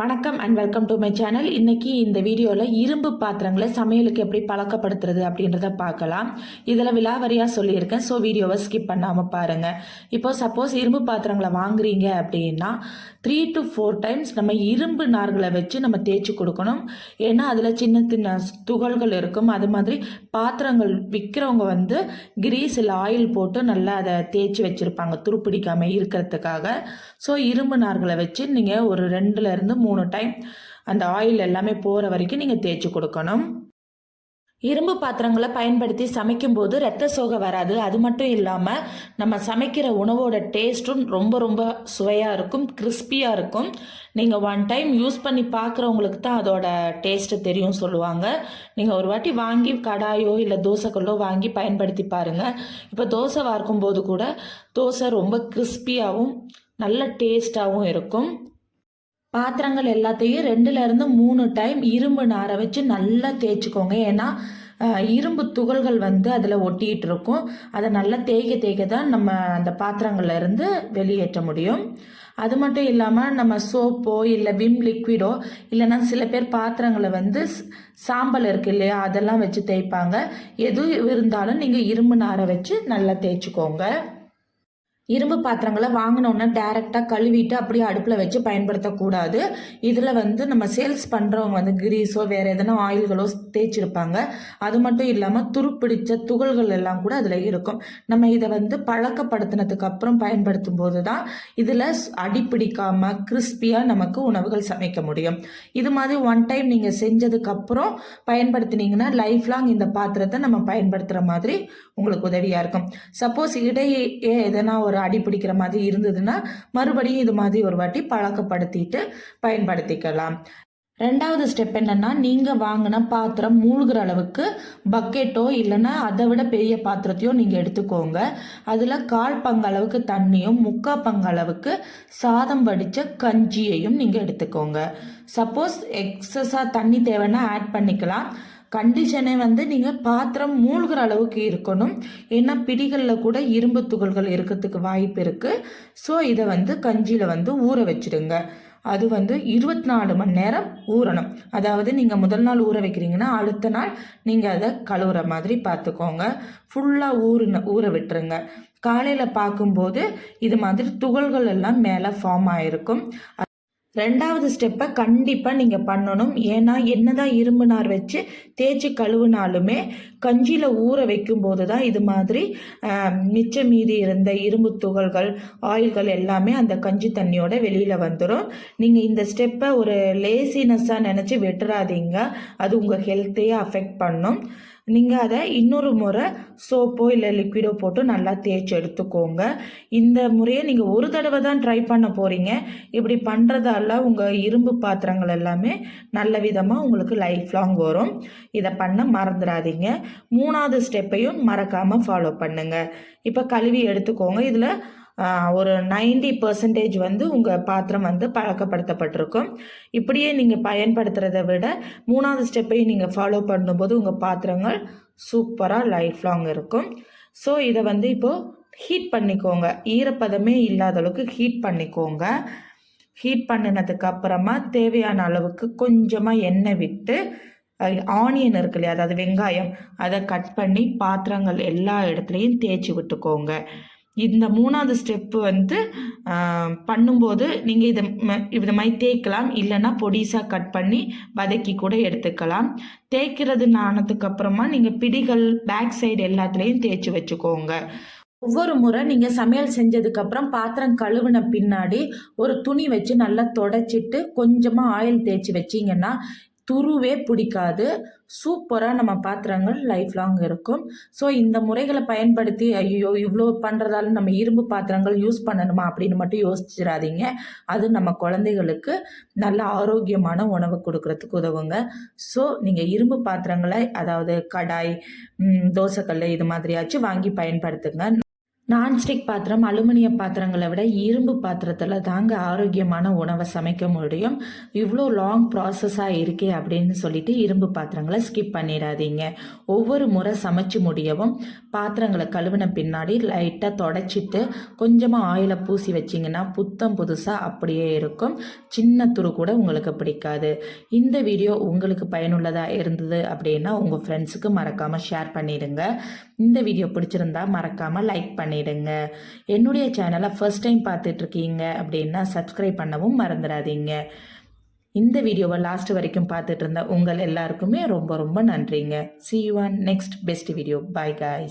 வணக்கம் and welcome to my channel இன்னைக்கு இந்த வீடியோவில் இரும்பு பாத்திரங்களை சமையலுக்கு எப்படி பழக்கப்படுத்துறது அப்படின்றத பார்க்கலாம். இதில் விலாவரியாக சொல்லியிருக்கேன். ஸோ வீடியோவை ஸ்கிப் பண்ணாமல் பாருங்கள் இப்போ சப்போஸ் இரும்பு பாத்திரங்களை வாங்குறீங்க அப்படின்னா த்ரீ டு ஃபோர் டைம்ஸ் நம்ம இரும்பு நார்களை வச்சு நம்ம தேய்ச்சி கொடுக்கணும். ஏன்னா அதில் சின்ன சின்ன துகள்கள் இருக்கும். அது மாதிரி பாத்திரங்கள் விற்கிறவங்க வந்து கிரீஸ் இல்லை ஆயில் போட்டு நல்லா அதை தேய்ச்சி வச்சுருப்பாங்க. துருப்பிடிக்காமல் இருக்கிறதுக்காக. ஸோ இரும்பு நார்களை வச்சு நீங்கள் ஒரு ரெண்டுலேருந்து மூணு மூணு டைம் அந்த ஆயில் எல்லாமே போகிற வரைக்கும் நீங்கள் தேய்ச்சி கொடுக்கணும். இரும்பு பாத்திரங்களை பயன்படுத்தி சமைக்கும்போது ரத்த சோகை வராது. அது மட்டும் இல்லாமல் நம்ம சமைக்கிற உணவோட டேஸ்ட்டும் ரொம்ப ரொம்ப சுவையாக இருக்கும் கிறிஸ்பியாக இருக்கும். நீங்கள் ஒன் டைம் யூஸ் பண்ணி பார்க்குறவங்களுக்கு தான் அதோட டேஸ்ட்டு தெரியும் சொல்லுவாங்க. நீங்கள் ஒரு வாட்டி வாங்கி கடாயோ இல்லை தோசைக்கல்லோ வாங்கி பயன்படுத்தி பாருங்கள் இப்போ தோசை வார்க்கும்போது கூட தோசை ரொம்ப கிறிஸ்பியாகவும் நல்ல டேஸ்ட்டாகவும் இருக்கும். பாத்திரங்கள் எல்லாத்தையும் ரெண்டுல இருந்து மூணு டைம் இரும்பு நாரை வச்சு நல்லா தேய்ச்சிக்கோங்க. ஏன்னா இரும்பு துகள்கள் வந்து அதில் ஒட்டிகிட்டு இருக்கும். அதை நல்லா தேய்க்க தேய்க்க தான் நம்ம அந்த பாத்திரங்கள்லேருந்து வெளியேற்ற முடியும். அது மட்டும் இல்லாமல் நம்ம சோப்போ இல்லை விம் லிக்விடோ இல்லைன்னா சில பேர் பாத்திரங்களை வந்து ஸ்- சாம்பல் இருக்கு இல்லையா அதெல்லாம் வச்சு தேய்ப்பாங்க. எது இருந்தாலும் நீங்கள் இரும்பு நாரை வச்சு நல்லா தேய்ச்சிக்கோங்க. இரும்பு பாத்திரங்களை வாங்கினோன்னா டேரெக்டாக கழுவிட்டு அப்படியே அடுப்பில் வச்சு பயன்படுத்தக்கூடாது. இதில் வந்து நம்ம சேல்ஸ் பண்ணுறவங்க வந்து கிரீஸோ வேறு எதனா ஆயில்களோ தேய்ச்சிருப்பாங்க. அது மட்டும் இல்லாமல் துருப்பிடித்த துகள்கள் எல்லாம் கூட அதில் இருக்கும். நம்ம இதை வந்து பழக்கப்படுத்தினதுக்கு அப்புறம் பயன்படுத்தும் போது தான் இதில் அடிப்பிடிக்காமல் கிறிஸ்பியாக நமக்கு உணவுகள் சமைக்க முடியும். இது மாதிரி ஒன் டைம் நீங்கள் செஞ்சதுக்கப்புறம் பயன்படுத்தினீங்கன்னா லைஃப் லாங் இந்த பாத்திரத்தை நம்ம பயன்படுத்துகிற மாதிரி உங்களுக்கு உதவியாக இருக்கும். சப்போஸ் இடையே எதனா ஒரு அடி பிடிக்கிற மாதிரி இருந்ததுன்னா மறுபடியும் இது மாதிரி ஒரு வாட்டி பழக்கப்படுத்திட்டு பயன்படுத்திக்கலாம். ரெண்டாவது ஸ்டெப் என்னன்னா நீங்கள் வாங்கின பாத்திரம் மூழ்கிற அளவுக்கு பக்கெட்டோ இல்லைன்னா அதை விட பெரிய பாத்திரத்தையோ நீங்கள் எடுத்துக்கோங்க. அதில் கால் பங்கு அளவுக்கு தண்ணியும் முக்கால் பங்கு அளவுக்கு சாதம் வடித்த கஞ்சியையும் நீங்கள் எடுத்துக்கோங்க. சப்போஸ் எக்ஸஸாக தண்ணி தேவைன்னா ஆட் பண்ணிக்கலாம். கண்டிஷனே வந்து நீங்கள் பாத்திரம் மூழ்கிற அளவுக்கு இருக்கணும். ஏன்னா பிடிகளில் கூட இரும்பு துகள்கள் இருக்கிறதுக்கு வாய்ப்பு இருக்குது ஸோ இதை வந்து கஞ்சியில் வந்து ஊற வச்சிடுங்க. அது வந்து இருபத்தி நாலு மணி நேரம் ஊறணும். அதாவது நீங்கள் முதல் நாள் ஊற வைக்கிறீங்கன்னா அடுத்த நாள் நீங்கள் அதை கழுவுற மாதிரி பார்த்துக்கோங்க ஃபுல்லாக ஊறுன ஊற விட்டுருங்க. காலையில் பார்க்கும்போது இது மாதிரி துகள்கள் எல்லாம் மேலே ஃபார்ம் ஆகிருக்கும் ரெண்டாவது ஸ்டெப்பை கண்டிப்பாக நீங்கள் பண்ணணும். ஏன்னா என்னதான் இரும்பு நார் வச்சு தேய்ச்சி கழுவுனாலுமே கஞ்சியில் ஊற வைக்கும்போது தான் இது மாதிரி மிச்ச மீதி இருந்த இரும்பு துகள்கள் ஆயில்கள் எல்லாமே அந்த கஞ்சி தண்ணியோட வெளியில் வந்துடும் நீங்கள் இந்த ஸ்டெப்பை ஒரு லேசினஸ்ஸாக நினச்சி வெட்டுறாதீங்க. அது உங்கள் ஹெல்த்தையே அஃபெக்ட் பண்ணும். நீங்கள் அதை இன்னொரு முறை சோப்போ இல்லை லிக்விடோ போட்டு நல்லா தேய்ச்சி எடுத்துக்கோங்க. இந்த முறையை நீங்கள் ஒரு தடவை தான் ட்ரை பண்ண போகிறீங்க இப்படி பண்ணுறதால உங்கள் இரும்பு பாத்திரங்கள் எல்லாமே நல்ல விதமாக உங்களுக்கு லைஃப் லாங் வரும். இதை பண்ண மறந்துடாதீங்க. மூணாவது ஸ்டெப்பையும் மறக்காமல் ஃபாலோ பண்ணுங்கள் இப்போ கழுவி எடுத்துக்கோங்க. இதில் ஒரு 90% பர்சன்டேஜ் வந்து உங்கள் பாத்திரம் வந்து பழக்கப்படுத்தப்பட்டிருக்கும். இப்படியே நீங்கள் பயன்படுத்துகிறத விட மூணாவது ஸ்டெப்பையும் நீங்கள் ஃபாலோ பண்ணும்போது உங்கள் பாத்திரங்கள் சூப்பராக லைஃப் லாங் இருக்கும். ஸோ இதை வந்து இப்போது ஹீட் பண்ணிக்கோங்க. ஈரப்பதமே இல்லாத அளவுக்கு ஹீட் பண்ணிக்கோங்க. ஹீட் பண்ணினதுக்கு அப்புறமா தேவையான அளவுக்கு கொஞ்சமாக எண்ணெய் விட்டு ஆனியன் இருக்கு இல்லையா அதாவது வெங்காயம் அதை கட் பண்ணி பாத்திரங்கள் எல்லா இடத்துலையும் தேய்ச்சி விட்டுக்கோங்க. இந்த மூணாவது ஸ்டெப்பு வந்து பண்ணும்போது நீங்கள் இதை ம- இது மாதிரி தேய்க்கலாம். இல்லைன்னா பொடிசாக கட் பண்ணி வதக்கி கூட எடுத்துக்கலாம். தேய்க்கிறது ஆனதுக்கப்புறமா நீங்கள் பிடிகள் பேக் சைடு எல்லாத்துலேயும் தேய்ச்சி வச்சுக்கோங்க. ஒவ்வொரு முறை நீங்கள் சமையல் செஞ்சதுக்கப்புறம் பாத்திரம் கழுவின பின்னாடி ஒரு துணி வச்சு நல்லா தொடச்சிட்டு கொஞ்சமாக ஆயில் தேய்ச்சி வச்சிங்கன்னா துருவே பிடிக்காது. சூப்பராக நம்ம பாத்திரங்கள் லைஃப் லாங் இருக்கும். ஸோ இந்த முறைகளை பயன்படுத்தி ஐயோ இவ்வளோ பண்ணுறதால நம்ம இரும்பு பாத்திரங்கள் யூஸ் பண்ணணுமா அப்படின்னு மட்டும் யோசிச்சிடாதீங்க. அது நம்ம குழந்தைகளுக்கு நல்ல ஆரோக்கியமான உணவு கொடுக்கறதுக்கு உதவுங்க. ஸோ நீங்கள் இரும்பு பாத்திரங்களை அதாவது கடாய் தோசைக்கல் இது மாதிரியாச்சும் வாங்கி பயன்படுத்துங்க. நான்ஸ்டிக் பாத்திரம் அலுமினிய பாத்திரங்களை விட இரும்பு பாத்திரத்தில் தாங்க ஆரோக்கியமான உணவை சமைக்க முடியும். இவ்வளோ லாங் ப்ராசஸாக இருக்கே அப்படின்னு சொல்லிட்டு இரும்பு பாத்திரங்களை ஸ்கிப் பண்ணிடாதீங்க. ஒவ்வொரு முறை சமைச்சு முடியவும் பாத்திரங்களை கழுவின பின்னாடி லைட்டாக தொடச்சிட்டு கொஞ்சமாக ஆயிலை பூசி வச்சிங்கன்னா புத்தம் புதுசாக அப்படியே இருக்கும். சின்ன துரு கூட உங்களுக்கு பிடிக்காது. இந்த வீடியோ உங்களுக்கு பயனுள்ளதாக இருந்தது அப்படின்னா உங்கள் ஃப்ரெண்ட்ஸுக்கு மறக்காமல் ஷேர் பண்ணிடுங்க. இந்த வீடியோ பிடிச்சிருந்தா மறக்காமல் லைக் பண்ணி பண்ணிடுங்க. என்னுடைய சேனலை ஃபர்ஸ்ட் டைம் பார்த்துட்ருக்கீங்க அப்படின்னா சப்ஸ்கிரைப் பண்ணவும் மறந்துடாதீங்க. இந்த வீடியோவை லாஸ்ட் வரைக்கும் பார்த்துட்டு இருந்த உங்கள் எல்லாருக்குமே ரொம்ப ரொம்ப நன்றிங்க. See you on next best video bye guys